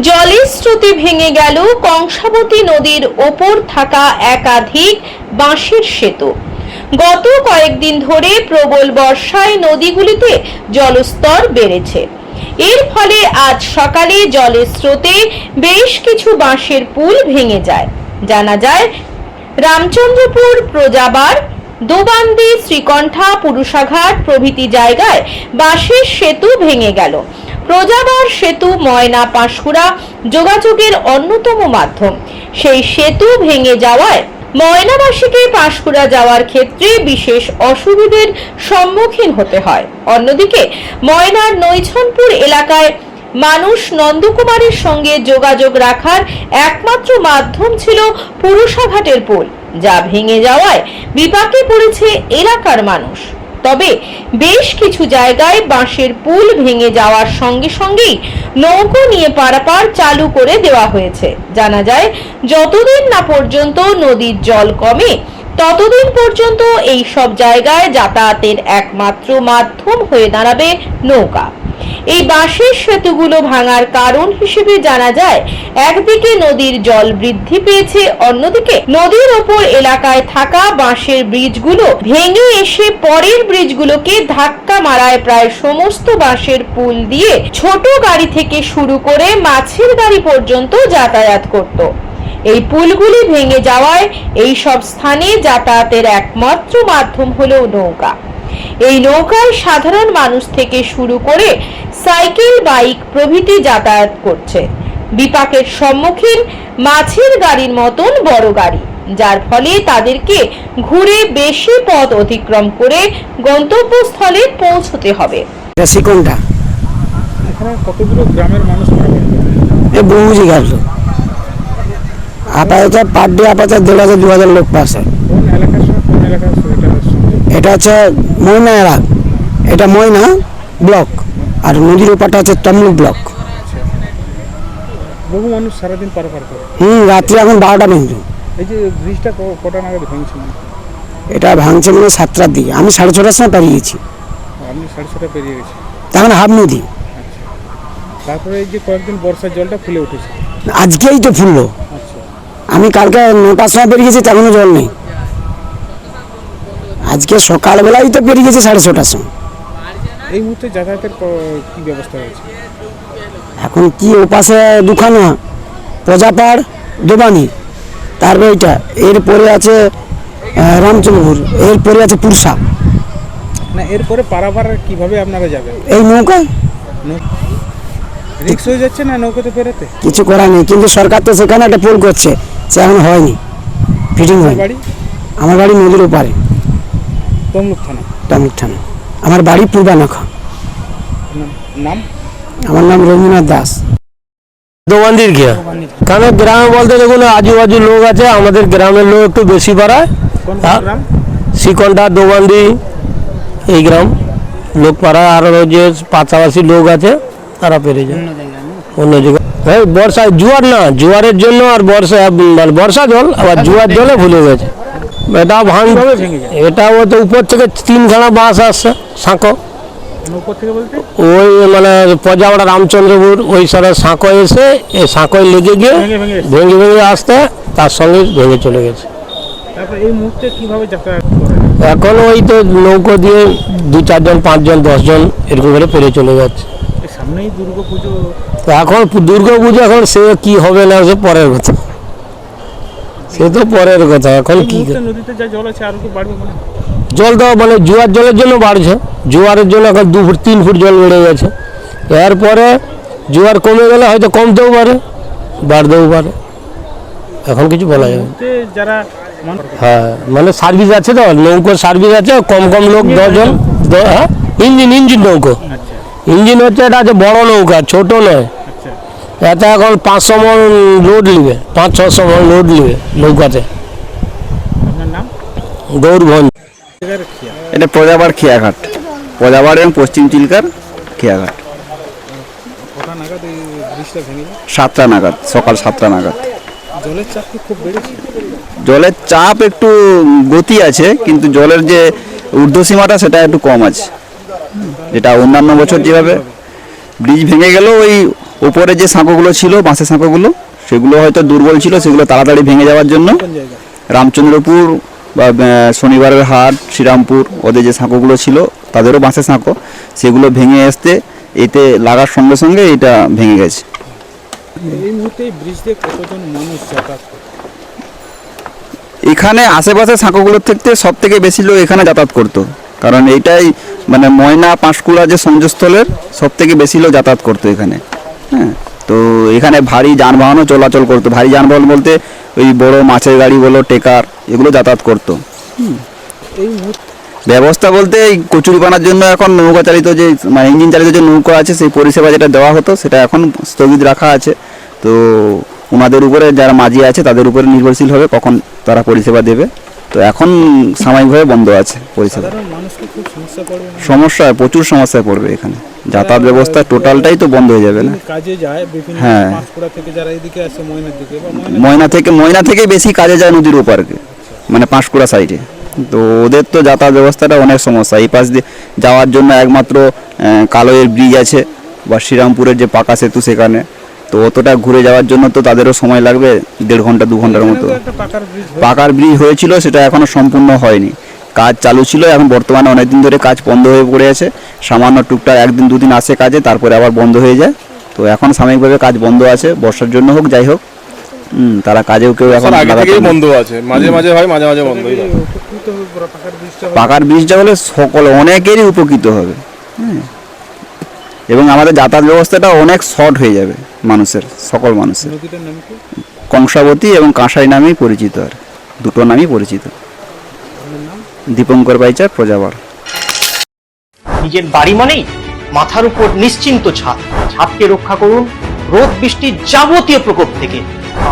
জলের স্রোতে ভেঙে গেল কংসাবতী নদীর ওপর থাকা একাধিক বাঁশের সেতু। গত কয়েকদিন ধরে প্রবল বর্ষায় নদীগুলিতে জলস্তর বেড়েছে। এর ফলে আজ সকালে জলের স্রোতে বেশ কিছু বাঁশের পুল ভেঙে যায়। জানা যায়, রামচন্দ্রপুর, প্রজাবার, দোবান্দি, শ্রীকণ্ঠা, পুরুষাঘাট প্রভৃতি জায়গায় বাঁশের সেতু ভেঙে গেল। প্রজাবার সেতু, ময়না, পাঁশকুড়া যোগাযোগের অন্যতম মাধ্যম। সেই সেতু ভেঙে যাওয়ায় ময়নাবাসীকে পাঁশকুড়া যাওয়ার ক্ষেত্রে বিশেষ অসুবিধের সম্মুখীন হতে হয়। অন্যদিকে, ময়নার নৈছনপুর এলাকায় মানুষ নন্দকুমারের সঙ্গে যোগাযোগ রাখার একমাত্র মাধ্যম ছিল পুরুষাঘাটের পোল, যা ভেঙে যাওয়ায় বিপাকে পড়েছে এলাকার মানুষ। তবে বেশ কিছু জায়গায় বাঁশের পুল ভেঙে যাওয়ার সঙ্গে সঙ্গেই নৌকো নিয়ে পারাপার চালু করে দেওয়া হয়েছে। জানা যায়, যতদিন না পর্যন্ত নদীর জল কমে, ততদিন পর্যন্ত এই সব জায়গায় যাতায়াতের একমাত্র মাধ্যম হয়ে দাঁড়াবে নৌকা। এই বাঁশের সেতুগুলো ভাঙার কারণ হিসেবে জানা যায়, একদিকে নদীর জল বৃদ্ধি পেয়েছে, অন্যদিকে নদীর ওপর এলাকায় থাকা বাঁশের ব্রিজগুলো ভেঙে এসে পরের ব্রিজগুলোকে ধাক্কা মারায় প্রায় সমস্ত বাঁশের পুল দিয়ে ছোট গাড়ি থেকে শুরু করে মাছের গাড়ি পর্যন্ত যাতায়াত করত। এই পুলগুলি ভেঙে যাওয়ায় এই সব স্থানে যাতায়াতের একমাত্র মাধ্যম হলো নৌকা। এই নৌকায় সাধারণ মানুষ থেকে শুরু করে সাইকেল বাইক প্রভৃতি যাতায়াত করছে। বিপাকের সম্মুখীন মাছের গাড়ির মতন বড় গাড়ি যার ফলে তাদেরকে ঘুরে বেশি পথ অতিক্রম করে গন্তব্যস্থলে পৌঁছতে হবে। এখানে কতগুলো গ্রামের মানুষ আপাতত পার ডে আপাতত দেড় হাজার দু হাজার লোক সঙ্গে এটা হচ্ছে ময়না এলাক এটা ময়না ব্লক আর নদীর ওপারটা হচ্ছে তমলুক ব্লক। বহু মানুষ সারাদিন পার পার করে। হুম রাত্রি এখন বারোটা পর্যন্ত এই যে ব্রিজটা কটা নাগাদ ভেঙেছে এটা ভাঙছে মানে সাতটার দিকে। আমি সাড়ে ছটার সময় পারিয়েছি আপনি সাড়ে ছটা পেরিয়ে গেছে। তখন হাফ নদী। তারপরে এই যে কয়েকদিন বর্ষার জলটা ফুলে উঠেছে। আজকেই তো ফুললো। আচ্ছা। আমি কালকে নটার সময় পেরিয়ে গেছি তখনও জল নেই। আজকে সকালবেলাই তো পেরিয়ে গেছে সাড়ে ছটার সময়। এই মুহূর্তে যাতায়াতের ক- ব্যবস্থা হয়েছে এখন কি ওপাশে দুখানা প্রজাপাড় দোবানি তারপরে এইটা এরপরে আছে রামচন্দ্রপুর এরপরে আছে পুরসা। না এরপরে পারাবার কীভাবে আপনারা যাবেন? এই নৌকা রিক্স হয়ে যাচ্ছে না নৌকাতে পেরোতে? কিছু করা নেই কিন্তু সরকার তো সেখানে একটা পোল করছে সে এখন হয়নি ফিটিং বাড়ি? আমার বাড়ি নদীর ওপারে। তমলুক থানা। টামুক থানা। আমার বাড়ি পূর্বানখা। নাম? আমার নাম রবীন্দ্রনাথ দাস। দোবান্দির খেয়া কারণ গ্রামে বলতে দেখুন আজুবাজু লোক আছে আমাদের গ্রামের লোক একটু বেশি। গ্রাম? শিকনটা দোবান্দি এই গ্রাম। লোক পাড়ায় আরও যে পাশাপাশি লোক আছে তারা পেরে যায়। অন্য জায়গায় হ্যাঁ বর্ষা জোয়ার না জোয়ারের জন্য আর বর্ষা মানে বর্ষা জল আবার জোয়ার জলে ভুলে গেছে। এটা ভাঙ? এটা ও তো উপর থেকে তিনখানা বাঁশ আসছে সাঁকো। বলতে? ওই মানে প্রজাওয়াড়া রামচন্দ্রপুর ওই সারে সাঁকো এসে এই সাঁকোয় লেগে গিয়ে ভেঙে ভেঙে আসতে তার সঙ্গে ভেঙে চলে গেছে। এখন ওই তো নৌকো দিয়ে দু চারজন পাঁচজন দশজন এরকম করে পেরে চলে যাচ্ছে। এখন দুর্গা পুজো এখন সে কি হবে না সে পরের কথা। সে তো পরের কথা এখন কি নদীতে যা জল আছে আরও কি বাড়বে মনে জল তো মানে জোয়ার জলের জন্য বাড়ছে জোয়ারের জন্য এখন দু ফুট তিন ফুট জল বেড়ে গেছে। এরপরে জোয়ার কমে গেলে হয়তো কমতেও পারে বাড়তেও পারে। এখন কিছু বলা যাবে। যারা হ্যাঁ মানে সার্ভিস আছে তো নৌকোর সার্ভিস আছে কম কম লোক দশজন হ্যাঁ ইঞ্জিন ইঞ্জিন নৌকো। আচ্ছা। ইঞ্জিন হচ্ছে এটা আছে বড় নৌকা ছোট নয়। এতে এখন পাঁচশো মন লোড নিবে পাঁচ ছশো মন লোড নিবে নৌকাতে। গৌরভঞ্জ এটা প্রজাবার খেয়াঘাট। প্রজাবার এবং পশ্চিম চিল্কার খেয়াঘাট। সাতটা নাগাদ সকাল সাতটা নাগাদ জলের চাপ খুব বেড়েছে। জলের চাপ একটু গতি আছে কিন্তু জলের যে ঊর্ধ্বসীমাটা সেটা একটু কম আছে। যেটা অন্যান্য বছর যেভাবে ব্রিজ ভেঙে গেল ওই ওপরে যে সাঁকোগুলো ছিল বাঁশের সাঁকোগুলো সেগুলো হয়তো দুর্বল ছিল সেগুলো তাড়াতাড়ি ভেঙে যাওয়ার জন্য। রামচন্দ্রপুর বা শনিবারের হাট শ্রীরামপুর ওদের যে সাঁকোগুলো ছিল তাদেরও বাঁশের সাঁকো। সেগুলো ভেঙে আসতে এতে লাগার সঙ্গে সঙ্গে এটা ভেঙে গেছে। এই মুহূর্তে ব্রিজ দিয়ে কতজন মানুষ যাতায়াত এখানে আশেপাশে সাঁকোগুলোর থেকে সব থেকে বেশি লোক এখানে যাতায়াত করতো। কারণ এইটাই মানে ময়না পাঁশকুড়া যে সংযোগস্থলের সব থেকে বেশি লোক যাতায়াত করতো এখানে। হ্যাঁ তো এখানে ভারী যানবাহনও চলাচল করতো। ভারী যানবাহন বলতে ওই বড় মাছের গাড়ি বলো টেকার এগুলো যাতায়াত করতো। ব্যবস্থা বলতে এই কচুরিপানার জন্য এখন নৌকা চালিত যে মানে ইঞ্জিন চালিত যে নৌকা আছে সেই পরিষেবা যেটা দেওয়া হতো সেটা এখন স্থগিত রাখা আছে। তো ওনাদের উপরে যারা মাঝি আছে তাদের উপরে নির্ভরশীল হবে কখন তারা পরিষেবা দেবে। তো এখন সাময়িকভাবে বন্ধ আছে পরিষেবা সমস্যা প্রচুর সমস্যায় পড়বে এখানে। যাতায়াত ব্যবস্থা টোটালটাই তো বন্ধ হয়ে যাবে না। কাজে যায় বিভিন্ন হ্যাঁ। পাঁশকুড়া থেকে যারা এদিকে আসে ময়নার দিকে ময়না থেকে ময়না থেকেই বেশি কাজে যায় নদীর ওপারকে মানে পাঁশকুড়া সাইডে তো ওদের তো যাতায়াত ব্যবস্থাটা অনেক সমস্যা। এই পাশ দিয়ে যাওয়ার জন্য একমাত্র কালোয়ের ব্রিজ আছে বা শ্রীরামপুরের যে পাকা সেতু সেখানে। তো অতটা ঘুরে যাওয়ার জন্য তো তাদেরও সময় লাগবে দেড় ঘণ্টা দু ঘণ্টার মতো। এখানেও পাকার ব্রিজ হয়েছিল সেটা এখনও সম্পূর্ণ হয়নি। কাজ চালু ছিল এখন বর্তমানে অনেকদিন ধরে কাজ বন্ধ হয়ে পড়ে আছে। সামান্য টুকটাক একদিন দুদিন আসে কাজে তারপরে আবার বন্ধ হয়ে যায়। তো এখন সাময়িকভাবে কাজ বন্ধ আছে বর্ষার জন্য হোক যাই হোক। তারা কাজেও কেউ এখন আগে থেকেই বন্ধ আছে। মাঝে মাঝে হয় মাঝে মাঝে বন্ধই হয় উপকৃত পাকার ব্রিজটা হলে। পাকার ব্রিজটা হলে সকল অনেকেরই উপকৃত হবে। হ্যাঁ এবং আমাদের যাতায়াত ব্যবস্থাটা অনেক শর্ট হয়ে যাবে মানুষের সকল মানুষের। কংসাবতী এবং কাঁসাই নামেই পরিচিত আর দুটো নামই পরিচিত। দীপঙ্কর বাইচার প্রজাবার। নিজের বাড়ি মানেই মাথার উপর নিশ্চিন্ত ছাদ। ছাদকে রক্ষা করুন রোদ বৃষ্টির যাবতীয় প্রকোপ থেকে।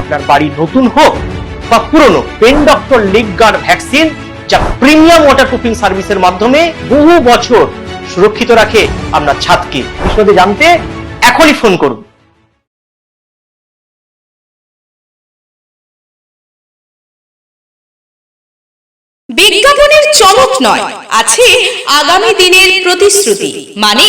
আপনার বাড়ি নতুন হোক বা পুরনো pen doctor leak guard vaccine যা প্রিমিয়াম ওয়াটারপ্রুফিং সার্ভিসের মাধ্যমে বহু বছর সুরক্ষিত রাখে আপনার ছাদকে। বিশদে জানতে এখনই ফোন করুন। বিজ্ঞাপনের চমক নয়, আছে আগামী দিনের প্রতিশ্রুতি মানে